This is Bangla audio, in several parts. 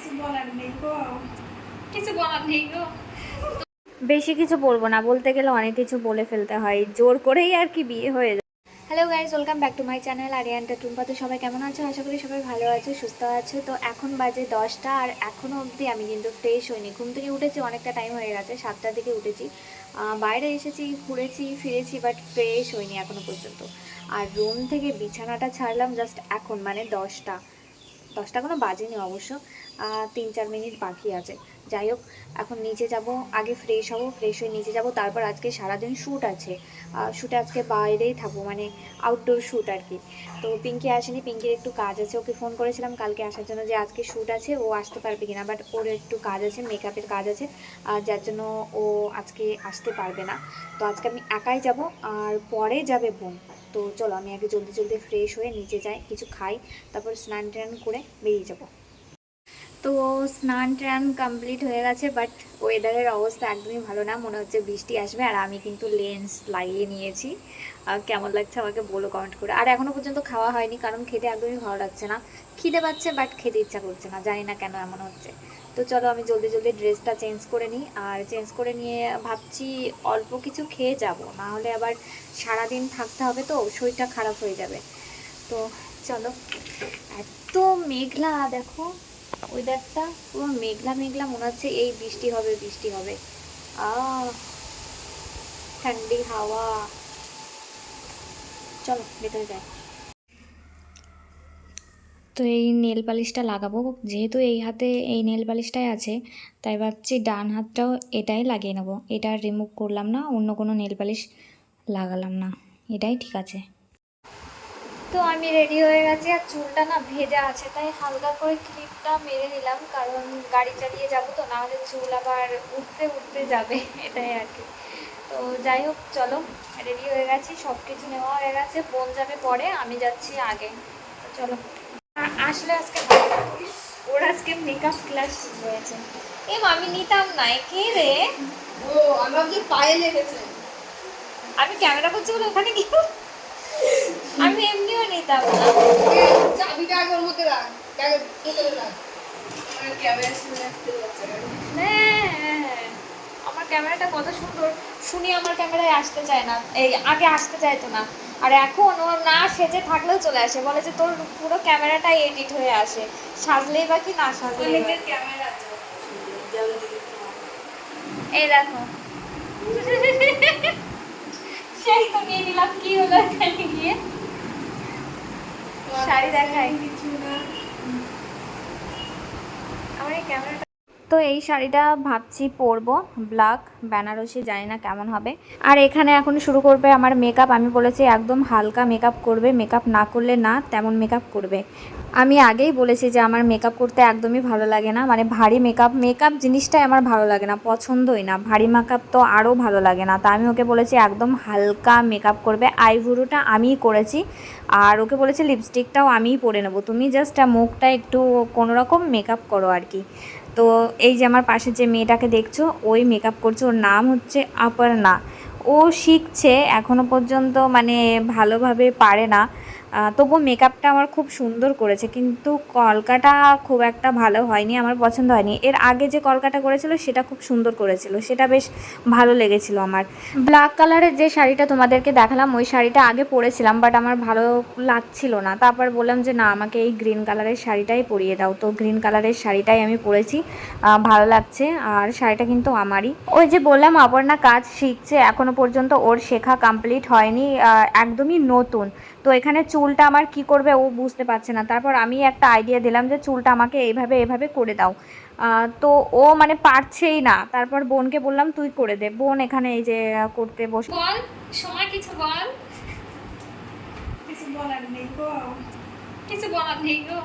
কিছু বলার নেই গো। কিছু বলার নেই গো। বেশি কিছু বলব না বলতে গেলে অনেক কিছু বলে ফেলতে হয় জোর করেই আর কি বিয়ে হয়ে যায়। Hello guys welcome back to my channel আরিয়ানটা Tumpa তো সবাই কেমন আছো? আশা করি সবাই ভালো আছো সুস্থ আছো। তো এখন বাজে দশটা আর এখনও অবধি আমি কিন্তু ফ্রেশ হইনি। ঘুম থেকে উঠেছি অনেকটা টাইম হয়ে গেছে সাতটার দিকে উঠেছি। বাইরে এসেছি ঘুরেছি ফিরেছি বাট ফ্রেশ হইনি এখনও পর্যন্ত। আর রুম থেকে বিছানাটা ছাড়লাম জাস্ট এখন মানে দশটা। দশটা কোনো বাজেনি অবশ্য। তিন চার মিনিট বাকি আছে। যাই হোক, এখন নিচে যাব, আগে ফ্রেশ হব ফ্রেশ হয়ে নিচে যাব, তারপর আজকে সারাদিন শ্যুট আছে। শ্যুটে আজকে বাইরেই থাকব মানে আউটডোর শ্যুট আর কি। তো পিঙ্কি আসেনি, পিঙ্কির একটু কাজ আছে, ওকে ফোন করেছিলাম কালকে আসার জন্য যে আজকে শ্যুট আছে, ও আসতে পারবে কিনা বাট ওর একটু কাজ আছে মেকআপের কাজ আছে, আর যার জন্য ও আজকে আসতে পারবে না। তো আজকে আমি একাই যাব, আর পরে যাবে বোন। তো চলো, আমি আগে জলদি জলদি ফ্রেশ হয়ে নিচে যাই, কিছু খাই, তারপর স্নান টান করে বেরিয়ে যাব। তো স্নান টান কমপ্লিট হয়ে গেছে বাট ওয়েদারের অবস্থা একদমই ভালো না। মনে হচ্ছে বৃষ্টি আসবে, আর আমি কিন্তু লেন্স লাগিয়ে নিয়েছি। কেমন লাগছে আমাকে বলো কমেন্ট করে। আর এখনও পর্যন্ত খাওয়া হয়নি, কারণ খেতে একদমই ভালো লাগছে না। খিদে পাচ্ছে বাট খেতে ইচ্ছা করছে না, জানি না কেন এমন হচ্ছে। তো চলো আমি জলদি জলদি ড্রেসটা চেঞ্জ করে নিই। আর চেঞ্জ করে নিয়ে ভাবছি অল্প কিছু খেয়ে যাব, না হলে আবার সারাদিন থাকতে হবে তো, শরীরটা খারাপ হয়ে যাবে। তো চলো, এত মেঘলা, দেখো। ওয়েদারটা পুরো মেঘলা মেঘলা মনে হচ্ছে এই বৃষ্টি হবে বৃষ্টি হবে। আ ঠান্ডি হাওয়া। চলো ভেতরে যাই। তো এই নেল পালিশটা লাগাবো যেহেতু এই হাতে এই নেল পালিশটাই আছে তাই ভাবছি ডান হাতটাও এটাই লাগিয়ে নেব। এটা রিমুভ করলাম না অন্য কোনো নেল পালিশ লাগালাম না। এটাই ঠিক আছে। তো আমি রেডি হয়ে গেছি আর চুলটা না ভেজা আছে তাই হালকা করে ক্লিপটা মেরে নিলাম কারণ গাড়ি চালিয়ে যাব তো না হলে চুল আবার উঠতে উঠতে যাবে এটাই আর কি। তো যাই হোক চলো রেডি হয়ে গেছি সব কিছু নেওয়া হয়ে গেছে বোন যাবে পরে আমি যাচ্ছি আগে। তো চলো আসলে আজকে। ওর আজকে মেকআপ ক্লাস শুরু হয়েছে। এম আমি নিতাম না কে রে? ও আমি ভাবছি পায়ে লেগেছে। আমি ক্যামেরা করছি বলে ওখানে কি আমি এমনিও নিতাম না। চাবিটা আগে ওর মধ্যে রাখ। আমার ক্যামেরাটা কত সুন্দর। শুনি আমার ক্যামেরায় আসতে চায় না। এই আগে আসতে চাইতো না। আর এখন ও না সেজে থাকলেও চলে আসে। বলে যে তোর পুরো ক্যামেরাটাই এডিট হয়ে আসে। সাজলেই বা কি না তোমার। এই দেখো। সেই তো নিয়ে নিলাম। কি হলো এখানে গিয়ে? শাড়ি দেখাই। কিছু না। আমার এই ক্যামেরাটা তো এই শাড়িটা ভাবছি পরবো ব্ল্যাক বেনারসি, জানি না কেমন হবে। আর এখানে এখন শুরু করবে আমার মেকআপ আমি বলেছি একদম হালকা মেকআপ করবে মেকআপ না করলে না তেমন মেকআপ করবে। আমি আগেই বলেছি যে আমার মেকআপ করতে একদমই ভালো লাগে না মানে ভারী মেকআপ মেকআপ জিনিসটাই আমার ভালো লাগে না, পছন্দই না। ভারী মেকআপ তো আরও ভালো লাগে না, তা আমি ওকে বলেছি একদম হালকা মেকআপ করবে। আইভুরুটা আমিই করেছি, আর ওকে বলেছি লিপস্টিকটাও আমিই পরে নেব। তুমি জাস্ট মুখটা একটু কোনোরকম মেকআপ করো আর কি। তো এই যে আমার পাশে যে মেয়েটাকে দেখছ, ওই মেকআপ করছে, ওর নাম হচ্ছে আপারনা ও শিখছে, এখনও পর্যন্ত মানে ভালোভাবে পারে না। তবু মেকআপটা আমার খুব সুন্দর করেছে, কিন্তু কলকাটা খুব একটা ভালো হয়নি, আমার পছন্দ হয়নি। এর আগে যে কলকাটা করেছিল, সেটা খুব সুন্দর করেছিল, সেটা বেশ ভালো লেগেছিল আমার। ব্ল্যাক কালারের যে শাড়িটা তোমাদেরকে দেখালাম, ওই শাড়িটা আগে পরেছিলাম বাট আমার ভালো লাগছিল না। তারপর বললাম যে, না, আমাকে এই গ্রিন কালারের শাড়িটাই পরিয়ে দাও। তো গ্রিন কালারের শাড়িটাই আমি পরেছি ভালো লাগছে, আর শাড়িটা কিন্তু আমারই। ওই যে বললাম, অপর্ণা কাজ শিখছে, এখনও পর্যন্ত ওর শেখা কমপ্লিট হয়নি একদমই নতুন। তো এখানে চুলটা আমার কি করবে ও বুঝতে পারছে না। তারপর আমি একটা আইডিয়া দিলাম যে চুলটা আমাকে এইভাবে এভাবে করে দাও। তো ও মানে পারছেই না। তারপর বোনকে বললাম তুই করে দে। বোন এখানে এই যে করতে বসে বল সময় কিছু বল। কিছু বলার নেই গো। কিছু বলার নেই গো।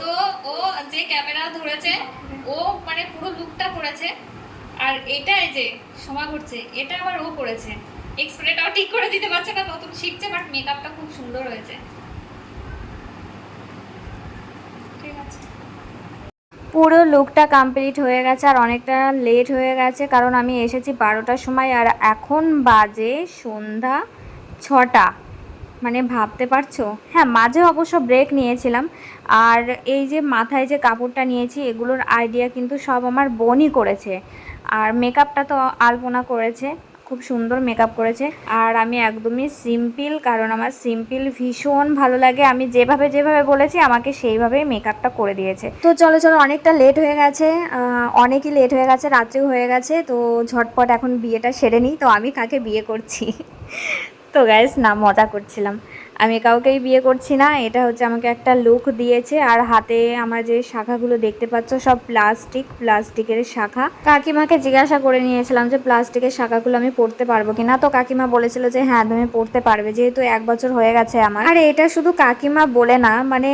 তো ও যে ক্যামেরা ধরেছে ও মানে পুরো লুকটা করেছে। আর এটা এই যে সময় ঘুরছে এটা আবার ও করেছে। ঠিক করে দিতে পারছে না, নতুন শিখছে বাট মেকআপটা খুব সুন্দর হয়েছে। পুরো লুকটা কমপ্লিট হয়ে গেছে আর অনেকটা লেট হয়ে গেছে, কারণ আমি এসেছি বারোটার সময় আর এখন বাজে সন্ধ্যা ছটা। মানে ভাবতে পারছ? হ্যাঁ মাঝে অবশ্য ব্রেক নিয়েছিলাম, আর এই যে মাথায় যে কাপড়টা নিয়েছি, এগুলোর আইডিয়া কিন্তু সব আমার বোনই করেছে। আর মেকআপটা তো আলপনা করেছে। খুব সুন্দর মেকআপ করেছে। আর আমি একদমই সিম্পল কারণ আমার সিম্পল ভীষণ ভালো লাগে। আমি যেভাবে যেভাবে বলেছি, আমাকে সেইভাবেই মেকআপটা করে দিয়েছে। তো চলো চলো, অনেকটা লেট হয়ে গেছে। অনেকই লেট হয়ে গেছে, রাত্রেও হয়ে গেছে। তো ঝটপট এখন বিয়েটা সেরে নিই। তো আমি কাকে বিয়ে করছি? তো গ্যাস না, মজা করছিলাম। আমি কাউকেই বিয়ে করছি না, এটা হচ্ছে আমাকে একটা লুক দিয়েছে। আর হাতে আমার যে শাখাগুলো দেখতে পাচ্ছ, সব প্লাস্টিক প্লাস্টিকের শাখা। কাকিমাকে জিজ্ঞাসা করে নিয়েছিলাম যে প্লাস্টিকের শাখাগুলো আমি পড়তে পারব কিনা। তো কাকিমা বলেছিল যে হ্যাঁ তুমি পড়তে পারবে, যেহেতু এক বছর হয়ে গেছে আমার। আর, এটা শুধু কাকিমা বলে না মানে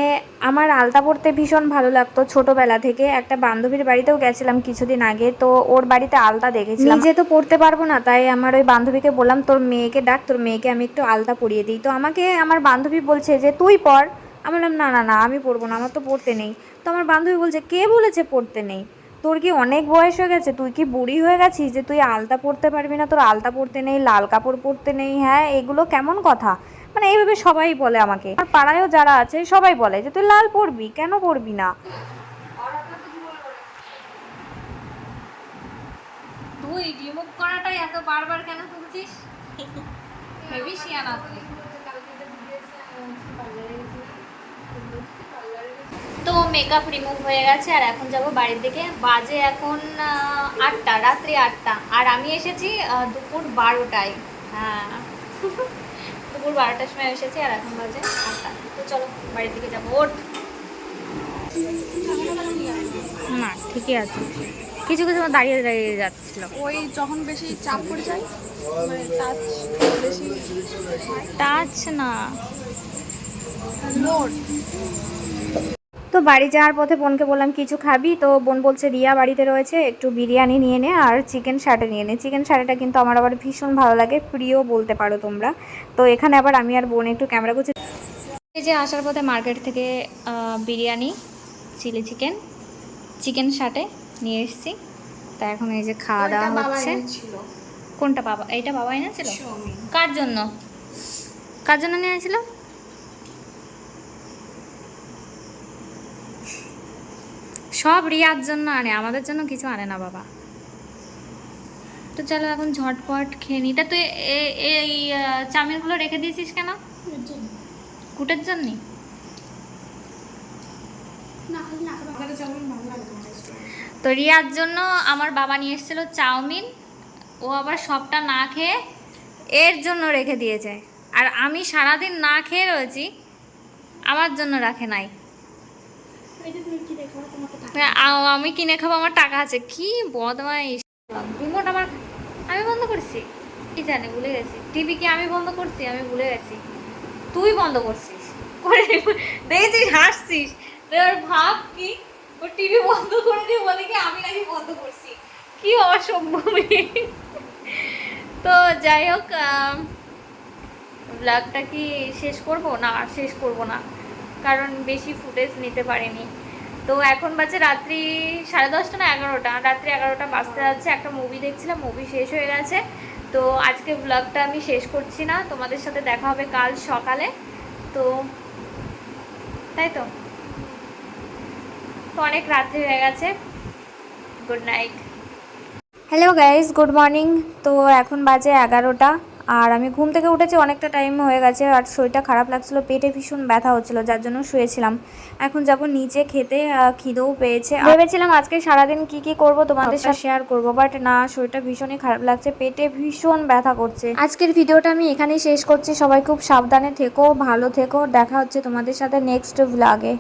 আমার আলতা পড়তে ভীষণ ভালো লাগতো ছোটবেলা থেকে। একটা বান্ধবীর বাড়িতেও গেছিলাম কিছুদিন আগে, তো ওর বাড়িতে আলতা দেখেছিলাম। নিজে তো পড়তে পারব না, তাই আমার ওই বান্ধবীকে বললাম, তোর মেয়েকে ডাক, তোর মেয়েকে আমি একটু আলতা পরিয়ে দিই। তো আমাকে আমার বান্ধবী বলছে যে, তুই পড় আমি বললাম, না না না, আমি পড়ব না, আমার তো পড়তে নেই। তো আমার বান্ধবী বলছে, কে বলেছে পড়তে নেই? তোর কি অনেক বয়স হয়ে গেছে? তুই কি বুড়ি হয়ে গেছিস যে তুই আলতা পরতে পারবি না? তোর আলতা পরতে নেই, লাল কাপড় পরতে নেই হ্যাঁ এগুলো কেমন কথা? মানে এইভাবে সবাই বলে আমাকে। আর পাড়ায়ও যারা আছে, সবাই বলে যে, তুই লাল পরবি, কেন পরবি না? তুই রিমুভ করাটাই এত বারবার কেন তুলছিস? হেভি শিয়ানা তুই তো মেকআপ রিমুভ হয়ে গেছে, আর এখন যাব বাড়ির দিকে। বাজে এখন আটটা, রাত্রি আটটা। আর আমি এসেছি দুপুর বারোটায়। হ্যাঁ। দুপুর বারোটার সময় এসেছি আর এখন বাজে আটটা। তো চলো বাড়ির দিকে যাব। ওঠ। না ঠিকই আছে। কিছু কিছু আমার দাঁড়িয়ে দাঁড়িয়ে যাচ্ছিল। ওই যখন বেশি চাপ পড়ে যায় মানে টাচ বেশি টাচ না। লোড তো বাড়ি যাওয়ার পথে বোনকে বললাম কিছু খাবি? তো বোন বলছে রিয়া বাড়িতে রয়েছে একটু বিরিয়ানি নিয়ে নে আর চিকেন শাটে নিয়ে নে। চিকেন শাটাটা কিন্তু আমার আবার ভীষণ ভালো লাগে প্রিয় বলতে পারো তোমরা। তো এখানে আবার আমি আর বোন একটু ক্যামেরা করছি এই যে আসার পথে মার্কেট থেকে বিরিয়ানি চিলি চিকেন চিকেন শাটে নিয়ে এসেছি। তা এখন এই যে খাওয়া দাওয়া হচ্ছে। কোনটা বাবা? এইটা বাবা এনেছিল? কার জন্য? কার জন্য নিয়ে সব রিয়ার জন্য আনে, আমাদের জন্য কিছু আনে না বাবা। তো চলো এখন ঝটপট খেয়ে নিই তা তুই এই চাউমিনগুলো রেখে দিয়েছিস কেন? কুটের জন্যে? না তো রিয়ার জন্য আমার বাবা নিয়ে এসেছিল চাউমিন। ও আবার সবটা না খেয়ে এর জন্য রেখে দিয়েছে। আর আমি সারাদিন না খেয়ে রয়েছি, আমার জন্য রাখে নাই। আমি কিনে খাব, আমার টাকা আছে। কি বদমাইশ। রিমোট আমার আমি বন্ধ করছি। কি জানি, ভুলে গেছি। টিভি কি আমি বন্ধ করছি? আমি ভুলে গেছি। তুই বন্ধ করছিস। করে দেখেছিস, হাসছিস। ভাব কি? ও টিভি বন্ধ করে দিয়ে বলে কি, আমি নাকি বন্ধ করছি। কি অসম্ভব তো যাই হোক ব্লগটা কি শেষ করব? না শেষ করব না। কারণ বেশি ফুটেজ নিতে পারিনি। তো এখন বাজে রাত্রি সাড়ে দশটা না এগারোটা। রাত্রি এগারোটা বাজতে যাচ্ছে, একটা মুভি দেখছিলাম মুভি শেষ হয়ে গেছে। তো আজকে ব্লগটা আমি শেষ করছি না, তোমাদের সাথে দেখা হবে কাল সকালে। তো তাই তো? তো অনেক রাত্রি হয়ে গেছে। Good night hello guys good morning তো এখন বাজে এগারোটা। আর আমি ঘুম থেকে উঠেছি অনেকটা টাইম হয়ে গেছে আর শরীরটা খারাপ লাগছিল পেটে ভীষণ ব্যথা হচ্ছিল যার জন্য শুয়েছিলাম। এখন যাব নিচে খেতে খিদেও পেয়েছে। ভেবেছিলাম আজকে সারাদিন কি কি করব তোমাদের সাথে। শেয়ার করব বাট না শরীরটা ভীষণই খারাপ লাগছে পেটে ভীষণ ব্যথা করছে। আজকের ভিডিওটা আমি এখানেই শেষ করছি সবাই খুব সাবধানে থেকো ভালো থেকো দেখা হচ্ছে তোমাদের সাথে নেক্সট ভ্লগে